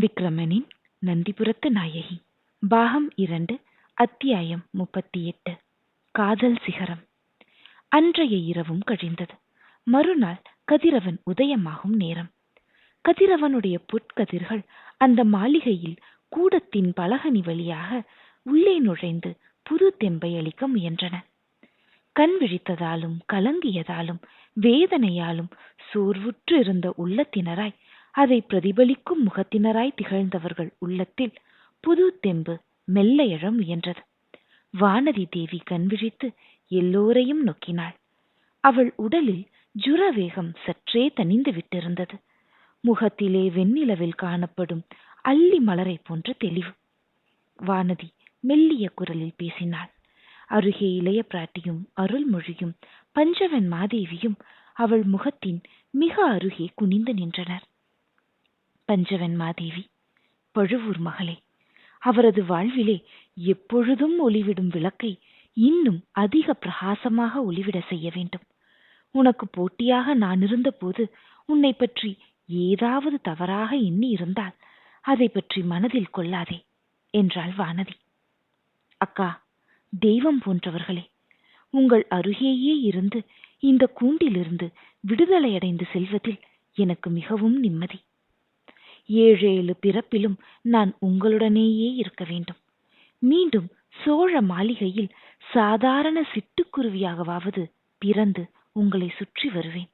விக்ரமனின் நந்திபுரத்து நாயகி. பாகம் இரண்டு அத்தியாயம் முப்பத்தி எட்டு காதல் சிகரம். அன்றைய இரவும் கழிந்தது. மறுநாள் கதிரவன் உதயமாகும் நேரம். கதிரவனுடைய புட்கதிர்கள் அந்த மாளிகையில் கூடத்தின் பலகனி வழியாக உள்ளே நுழைந்து புது தெம்பை அளிக்க முயன்றன. கண் விழித்ததாலும் கலங்கியதாலும் வேதனையாலும் சோர்வுற்று இருந்த உள்ளத்தினராய் அதை பிரதிபலிக்கும் முகத்தினராய் திகழ்ந்தவர்கள் உள்ளத்தில் புது தெம்பு மெல்ல எழ முயன்றது. வானதி தேவி கண் விழித்து எல்லோரையும் நோக்கினாள். அவள் உடலில் ஜுரவேகம் சற்றே தனிந்து விட்டிருந்தது. முகத்திலே வெண்ணிலவில் காணப்படும் அள்ளி மலரை போன்ற தெளிவு. வானதி மெல்லிய குரலில் பேசினாள். அருகே இளைய பிராட்டியும் அருள்மொழியும் பஞ்சவன் மாதேவியும் அவள் முகத்தின் மிக அருகே குனிந்து நின்றனர். பஞ்சவன் மாதேவி பழுவூர் மகளே அவரது வாழ்விலே எப்பொழுதும் ஒளிவிடும் விளக்கை இன்னும் அதிக பிரகாசமாக ஒளிவிட செய்ய வேண்டும். உனக்கு போட்டியாக நான் இருந்தபோது உன்னை பற்றி ஏதாவது தவறாக எண்ணி இருந்தால் அதை பற்றி மனதில் கொள்ளாதே என்றாள் வானதி. அக்கா தெய்வம் போன்றவர்களே உங்கள் அருகேயே இருந்து இந்த கூண்டிலிருந்து விடுதலையடைந்து செல்வதில் எனக்கு மிகவும் நிம்மதி. ஏழேழு பிறப்பிலும் நான் உங்களுடனேயே இருக்க வேண்டும். மீண்டும் சோழ மாளிகையில் சாதாரண சிட்டுக்குருவியாகவாவது பிறந்து உங்களை சுற்றி வருவேன்.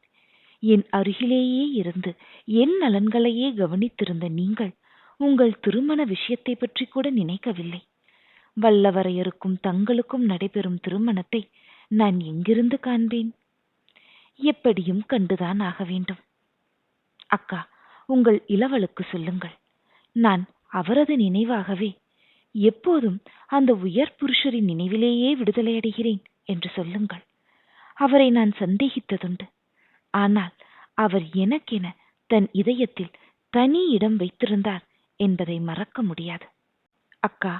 என் அருகிலேயே இருந்து என் நலன்களையே கவனித்திருந்த நீங்கள் உங்கள் திருமண விஷயத்தை பற்றி கூட நினைக்கவில்லை. வல்லவரையருக்கும் தங்களுக்கும் நடைபெறும் திருமணத்தை நான் எங்கிருந்து காண்பேன்? எப்படியும் கண்டுதான் ஆக வேண்டும். அக்கா உங்கள் இளவலுக்கு சொல்லுங்கள். நான் அவரது நினைவாகவே எப்போதும் அந்த உயர் புருஷரின் நினைவிலேயே விடுதலையடைகிறேன் என்று சொல்லுங்கள். அவரை நான் சந்தேகித்ததுண்டு. ஆனால் அவர் எனக்கென தன் இதயத்தில் தனி இடம் வைத்திருந்தார் என்பதை மறக்க முடியாது. அக்கா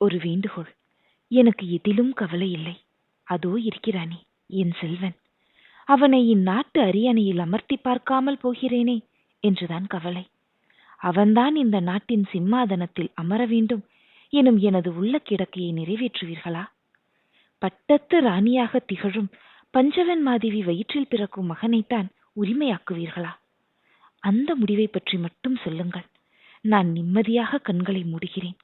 ஒரு வேண்டுகோள். எனக்கு எதிலும் கவலை இல்லை. அதோ இருக்கிறானே என் செல்வன். அவனை இந்நாட்டு அரியணையில் அமர்த்தி பார்க்காமல் போகிறேனே என்றுதான் கவலை. அவன்தான் இந்த நாட்டின் சிம்மாதனத்தில் அமர வேண்டும் எனும் எனது உள்ள கிடக்கையை நிறைவேற்றுவீர்களா? பட்டத்து ராணியாக திகழும் பஞ்சவன் மாதேவி வயிற்றில் பிறக்கும் மகனைத்தான் உரிமையாக்குவீர்களா? அந்த முடிவை பற்றி மட்டும் சொல்லுங்கள். நான் நிம்மதியாக கண்களை மூடுகிறேன்.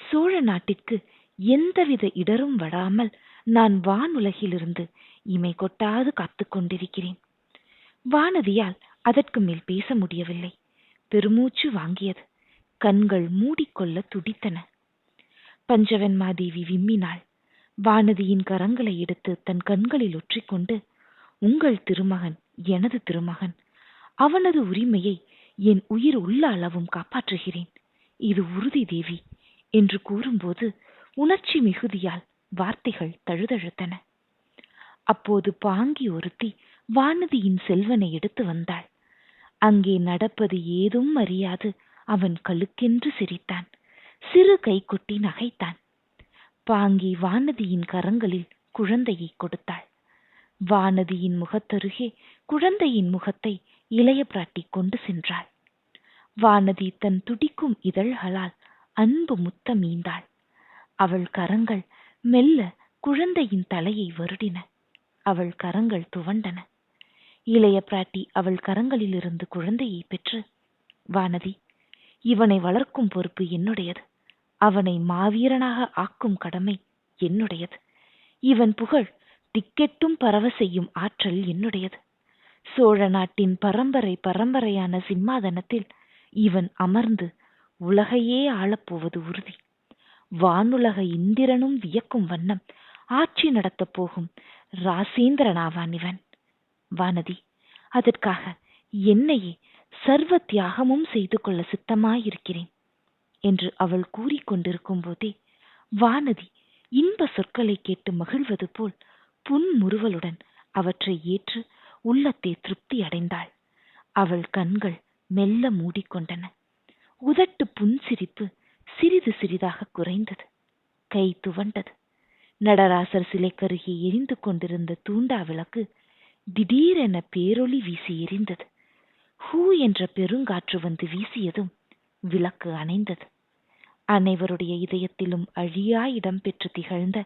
சோழ நாட்டிற்கு எந்தவித இடரும் வராமல் நான் வான் உலகிலிருந்து இமை கொட்டாது காத்து கொண்டிருக்கிறேன். வானதியால் அதற்கு மேல் பேச முடியவில்லை. பெருமூச்சு வாங்கியது. கண்கள் மூடிக்கொள்ள துடித்தன. பஞ்சவன்மாதேவி விம்மினாள். வானதியின் கரங்களை எடுத்து தன் கண்களில் ஒற்றிக்கொண்டு உங்கள் திருமகன் எனது திருமகன் அவனது உரிமையை என் உயிர் உள்ள அளவும் காப்பாற்றுகிறேன். இது உறுதி தேவி என்று கூறும்போது உணர்ச்சி மிகுதியால் வார்த்தைகள் தழுதழுத்தன. அப்போது பாங்கி ஒருத்தி வானதியின் செல்வனை எடுத்து வந்தாள். அங்கே நடப்பது ஏதும் அறியாது. அவன் கழுக்கென்று சிரித்தான். சிறு கைக்குட்டி நகைத்தான். பாங்கி வானதியின் கரங்களில் குழந்தையை கொடுத்தாள். வானதியின் முகத்தருகே குழந்தையின் முகத்தை இளைய பிராட்டி கொண்டு சென்றாள். வானதி தன் துடிக்கும் இதழ்களால் அன்பு முத்தமீந்தாள் அவள் கரங்கள் மெல்ல குழந்தையின் தலையை வருடின. அவள் கரங்கள் துவண்டன. இளைய பிராட்டி அவள் கரங்களிலிருந்து குழந்தையை பெற்று வானதி இவனை வளர்க்கும் பொறுப்பு என்னுடையது. அவனை மாவீரனாக ஆக்கும் கடமை என்னுடையது. இவன் புகழ் திக்கெட்டும் பரவ செய்யும் ஆற்றல் என்னுடையது. சோழ நாட்டின் பரம்பரை பரம்பரையான சிம்மாதனத்தில் இவன் அமர்ந்து உலகையே ஆளப்போவது உறுதி. வானுலக இந்திரனும் வியக்கும் வண்ணம் ஆட்சி நடத்தப் போகும் ராசேந்திரனாவான் இவன். வானதி அதற்காக என்னையே சர்வ தியாகமும் செய்து கொள்ள சித்தமாயிருக்கிறேன் என்று அவள் கூறிக்கொண்டிருக்கும் போதே வானதி இன்ப சொற்களை கேட்டு மகிழ்வது போல் புன்முறுவலுடன் அவற்றை ஏற்று உள்ளத்தை திருப்தி அடைந்தாள். அவள் கண்கள் மெல்ல மூடிக்கொண்டன. உதட்டு புன்சிரிப்பு சிறிது சிறிதாக குறைந்தது. கை துவண்டது. நடராசர் சிலைக்கருகே எரிந்து கொண்டிருந்த தூண்டா விளக்கு திடீரென பேரொளி வீசி எரிந்தது. ஹூ என்ற பெருங்காற்று வந்து வீசியதும் விளக்கு அணைந்தது. அனைவருடைய இதயத்திலும் அழியா இடம்பெற்று திகழ்ந்த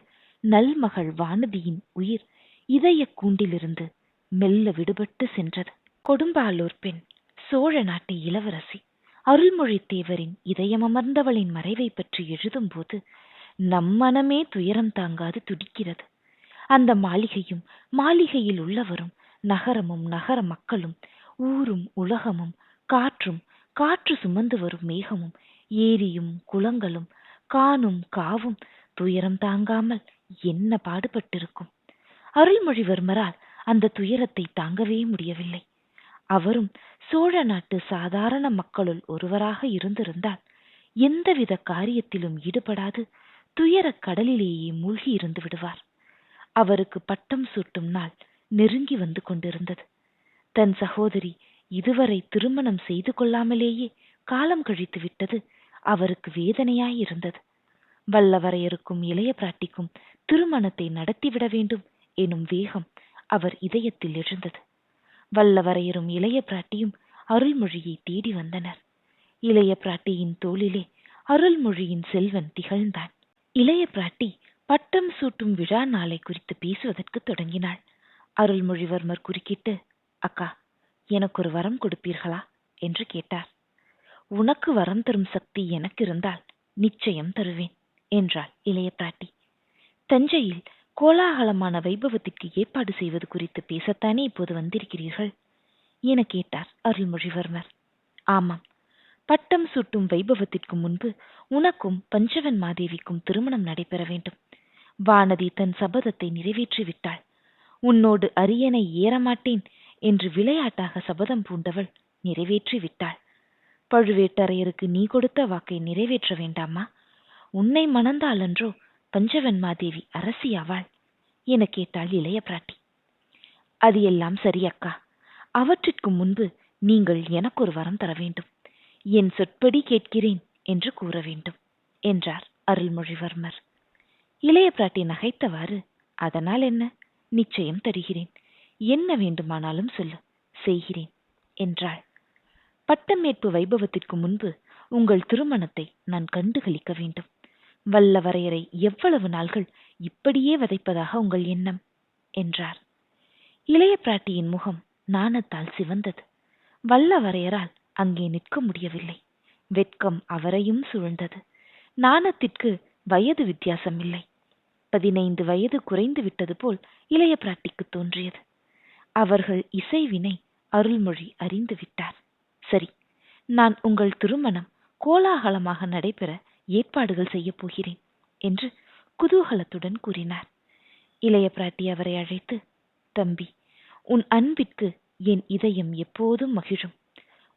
நல்மகள் வானதியின் உயிர் இதய கூண்டிலிருந்து மெல்ல விடுபட்டு சென்றது. கொடும்பாலூர் பெண் சோழ நாட்டு இளவரசி அருள்மொழித்தேவரின் இதயமமர்ந்தவளின் மறைவை பற்றி எழுதும்போது நம் மனமே துயரம் தாங்காது துடிக்கிறது. அந்த மாளிகையும் மாளிகையில் உள்ளவரும் நகரமும் நகர மக்களும் ஊரும் உலகமும் காற்றும் காற்று சுமந்து வரும் மேகமும் ஏரியும் குளங்களும் காணும் காவும் துயரம் தாங்காமல் என்ன பாடுபட்டிருக்கும்? அருள்மொழிவர்மரால் அந்த துயரத்தை தாங்கவே முடியவில்லை. அவரும் சோழ நாட்டு சாதாரண மக்களுள் ஒருவராக இருந்திருந்தால் எந்தவித காரியத்திலும் ஈடுபடாது துயரக் கடலிலேயே மூழ்கி இருந்து விடுவார். அவருக்கு பட்டம் சூட்டும் நாள் நெருங்கி வந்து கொண்டிருந்தது. தன் சகோதரி இதுவரை திருமணம் செய்து கொள்ளாமலேயே காலம் கழித்து விட்டது அவருக்கு வேதனையாயிருந்தது. வல்லவரையருக்கும் இளைய பிராட்டிக்கும் திருமணத்தை நடத்திவிட வேண்டும் எனும் வேகம் அவர் இதயத்தில் எழுந்தது. வல்லவரையரும் இளைய பிராட்டியும் அருள்மொழியை தேடி வந்தனர். இளைய பிராட்டியின் தோளிலே அருள்மொழியின் செல்வன் திகழ்ந்தான். இளைய பிராட்டி பட்டம் சூட்டும் விழா நாளை குறித்து பேசுவதற்கு தொடங்கினாள். அருள்மொழிவர்மர் குறுக்கிட்டு அக்கா எனக்கு ஒரு வரம் கொடுப்பீர்களா? என்று கேட்டார். உனக்கு வரம் தரும் சக்தி எனக்கு இருந்தால் நிச்சயம் தருவேன் என்றாள் இளைய பிராட்டி தஞ்சையில் கோலாகலமான வைபவத்திற்கு ஏற்பாடு செய்வது குறித்து பேசத்தானே இப்போது வந்திருக்கிறீர்கள்? என கேட்டார் அருள்மொழிவர்மர். ஆமாம். பட்டம் சூட்டும் வைபவத்திற்கு முன்பு உனக்கும் பஞ்சவன் மாதேவிக்கும் திருமணம் நடைபெற வேண்டும். வானதி தன் சபதத்தை நிறைவேற்றி விட்டாள் உன்னோடு அரியணை ஏறமாட்டேன் என்று விளையாட்டாக சபதம் பூண்டவள் நிறைவேற்றி விட்டாள் பழுவேட்டரையருக்கு நீ கொடுத்த வாக்கை நிறைவேற்ற வேண்டாமா? உன்னை மணந்தாலன்றோ பஞ்சவன்மாதேவி அரசியாவாள் என கேட்டாள் இளைய பிராட்டி. அது எல்லாம் சரி அக்கா. அவற்றிற்கு முன்பு நீங்கள் எனக்கு ஒரு வரம் தர வேண்டும். என் சொற்படி கேட்கிறேன் என்று கூற வேண்டும் என்றார் அருள்மொழிவர்மர். இளைய பிராட்டி நகைத்தவாறு அதனால் என்ன? நிச்சயம் தருகிறேன். என்ன வேண்டுமானாலும் சொல்லு. செய்கிறேன் என்றாள். பட்டமேற்பு வைபவத்திற்கு முன்பு உங்கள் திருமணத்தை நான் கண்டுகளிக்க வேண்டும். வல்லவரையரை எவ்வளவு நாள்கள் இப்படியே வதைப்பதாக உங்கள் எண்ணம்? என்றார். இளைய பிராட்டியின் முகம் நாணத்தால் சிவந்தது. வல்லவரையரால் அங்கே நிற்க முடியவில்லை. வெட்கம் அவரையும் சூழ்ந்தது. நாணத்திற்கு வயது வித்தியாசம் இல்லை பதினைந்து வயது குறைந்து விட்டது போல் இளைய பிராட்டிக்கு தோன்றியது. அவர்கள் இசைவினை அருள்மொழி அறிந்து விட்டார். சரி நான் உங்கள் திருமணம் கோலாகலமாக நடைபெற ஏற்பாடுகள் செய்யப் போகிறேன் என்று குதூகலத்துடன் கூறினார். இளைய பிராட்டி அவரை அழைத்து தம்பி உன் அன்பிற்கு என் இதயம் எப்போதும் மகிழும்.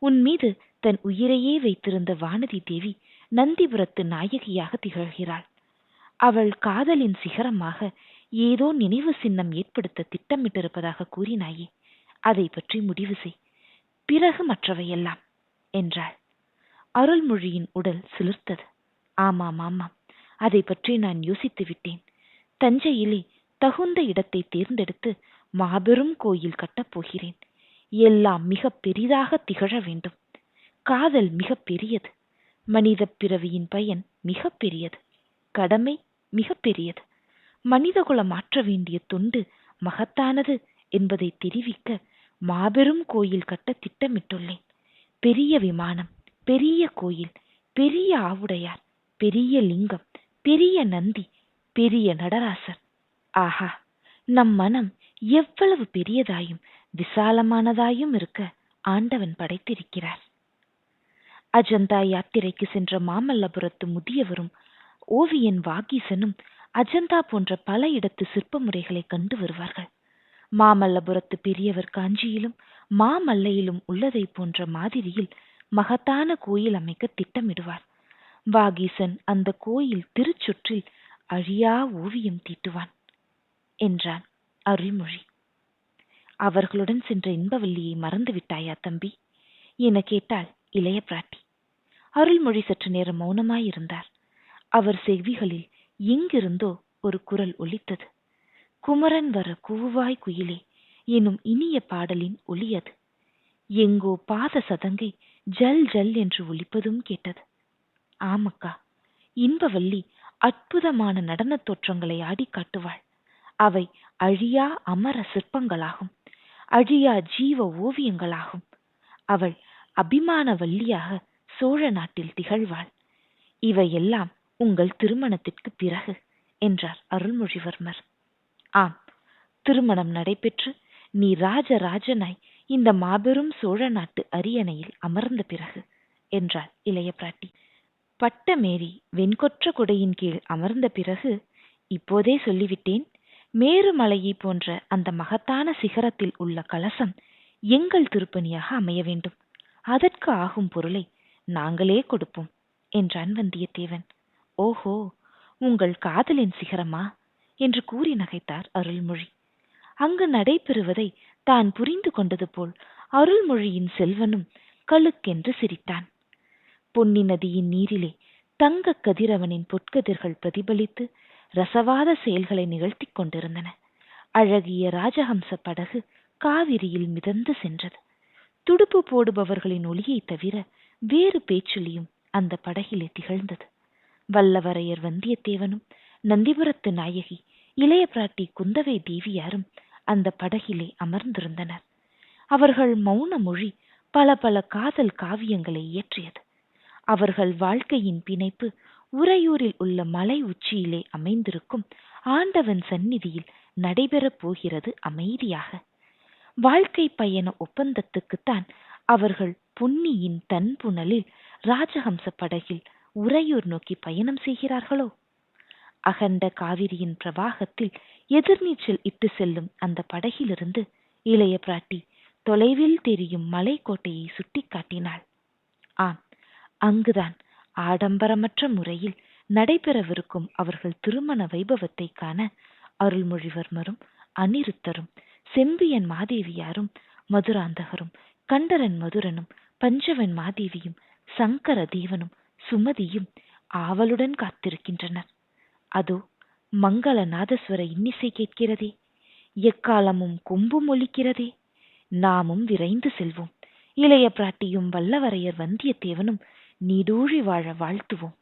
உன் மீது தன் உயிரையே வைத்திருந்த வானதி தேவி நந்திபுரத்து நாயகியாக திகழ்கிறாள். அவள் காதலின் சிகரமாக ஏதோ நினைவு சின்னம் ஏற்படுத்த திட்டமிட்டிருப்பதாக கூறினாயே. அதை பற்றி முடிவு செய். பிறகு மற்றவையெல்லாம் என்றாள். அருள்மொழியின் உடல் சிலிர்த்தது. ஆமாம் ஆமாம். அதை பற்றி நான் யோசித்து விட்டேன். தஞ்சையிலே தகுந்த இடத்தை தேர்ந்தெடுத்து மாபெரும் கோயில் கட்டப்போகிறேன் எல்லாம் மிக பெரிதாக திகழ வேண்டும். காதல் மிக பெரியது. மனித பிறவியின் பயன் மிக பெரியது. கடமை மிகப்பெரியது. மனிதகுலம் மாற்ற வேண்டிய தொண்டு மகத்தானது என்பதை தெரிவிக்க மாபெரும் கோயில் கட்ட திட்டமிட்டுள்ளேன். பெரிய விமானம் பெரிய கோயில் பெரிய ஆவுடையார் பெரிய லிங்கம் பெரிய நந்தி பெரிய நடராசர். ஆஹா! நம் மனம் எவ்வளவு பெரியதாயும் விசாலமானதாயும் இருக்க ஆண்டவன் படைத்திருக்கிறார். அஜந்தா யாத்திரைக்கு சென்ற மாமல்லபுரத்து முதியவரும் ஓவியன் வாகீசனும் அஜந்தா போன்ற பல இடத்து சிற்ப முறைகளை கண்டு வருவார்கள். மாமல்லபுரத்து பெரியவர் காஞ்சியிலும் மாமல்லையிலும் உள்ளதை போன்ற மாதிரியில் மகத்தான கோயில் அமைக்க திட்டமிடுவார். வாகீசன் அந்த கோயில் திருச்சுற்றில் அழியா ஓவியம் தீட்டுவான் என்றான் அருள்மொழி. அவர்களுடன் சென்ற இன்பவல்லியை மறந்து விட்டாயா தம்பி? என கேட்டாள் இளைய பிராட்டி. அருள்மொழி சற்று நேரம் மௌனமாயிருந்தார். அவர் செவிகளில் எங்கிருந்தோ ஒரு குரல் ஒலித்தது. குமரன் வர கூவாய் குயிலே எனும் இனிய பாடலின் ஒலி அது எங்கோ பாத சதங்கை ஜல் ஜல் என்று ஒலிப்பதும் கேட்டது. ஆமக்கா இன்பவல்லி அற்புதமான நடனத் தோற்றங்களை ஆடி காட்டுவாள். அவை அழியா அமர சிற்பங்களாகும் அழியா ஜீவ ஓவியங்களாகும். அவள் அபிமான வள்ளியாக சோழ நாட்டில் திகழ்வாள். இவையெல்லாம் உங்கள் திருமணத்திற்கு பிறகு என்றார் அருள்மொழிவர்மர். ஆம் திருமணம் நடைபெற்று நீ ராஜராஜனாய் இந்த மாபெரும் சோழ நாட்டு அரியணையில் அமர்ந்த பிறகு என்றாள் இளைய பிராட்டி. பட்டமேரி வெண்கொற்ற குடையின் கீழ் அமர்ந்த பிறகு இப்போதே சொல்லிவிட்டேன் மேருமலையை போன்ற அந்த மகத்தான சிகரத்தில் உள்ள கலசம் எங்கள் திருப்பணியாக அமைய வேண்டும். அதற்கு ஆகும் பொருளை நாங்களே கொடுப்போம் என்றான் வந்தியத்தேவன். ஓஹோ உங்கள் காதலின் சிகரமா? என்று கூறி நகைத்தார் அருள்மொழி. அங்கு நடைபெறுவதை தான் புரிந்து கொண்டது போல் அருள்மொழியின் செல்வனும் கழுக்கென்று சிரித்தான். பொன்னி நதியின் நீரிலே தங்க கதிரவனின் பொற்கதிர்கள் பிரதிபலித்து ரசவாத செயல்களை நிகழ்த்திக் கொண்டிருந்தன. அழகிய ராஜஹம்ச படகு காவிரியில் மிதந்து சென்றது. துடுப்பு போடுபவர்களின் ஒளியை தவிர வேறு பேச்சொலியும் அந்த படகிலே திகழ்ந்தது. வல்லவரையர் வந்தியத்தேவனும் நந்திபுரத்து நாயகி இளைய பிராட்டி குந்தவை தேவியாரும் அந்த படகிலே அமர்ந்திருந்தனர். அவர்கள் மௌன மொழி பல பல காதல் காவியங்களை இயற்றியது. அவர்கள் வாழ்க்கையின் பிணைப்பு உறையூரில் உள்ள மலை உச்சியிலே அமைந்திருக்கும் ஆண்டவன் சந்நிதியில் நடைபெறப் போகிறது அமைதியாக. வாழ்க்கை பயண ஒப்பந்தத்துக்குத்தான் அவர்கள் பொன்னியின் தன்புணலில் ராஜஹம்ச படகில் உறையூர் நோக்கி பயணம் செய்கிறார்களோ? அகண்ட காவிரியின் பிரவாகத்தில் எதிர்நீச்சல் இட்டு செல்லும் அந்த படகிலிருந்து இளைய பிராட்டி தொலைவில் தெரியும் மலைக்கோட்டையை சுட்டிக்காட்டினாள் ஆம் அங்குதான் ஆடம்பரமற்ற முறையில் நடைபெறவிருக்கும் அவர்கள் திருமண வைபவத்தை காண அருள்மொழிவர்மரும் அனிருத்தரும் செம்பியன் மாதேவியாரும் மதுராந்தகரும் கண்டரன் மதுரனும் பஞ்சவன் மாதேவியும் சங்கர தேவனும் சுமதியும் ஆவலுடன் காத்திருக்கின்றனர். அதோ மங்கள நாதஸ்வர இன்னிசை கேட்கிறதே. எக்காலமும் கொம்பும் ஒலிக்கிறதே நாமும் விரைந்து செல்வோம். இளைய பிராட்டியும் வல்லவரையர் வந்தியத்தேவனும் நீடூழி வாழ வாழ்த்துவோம்.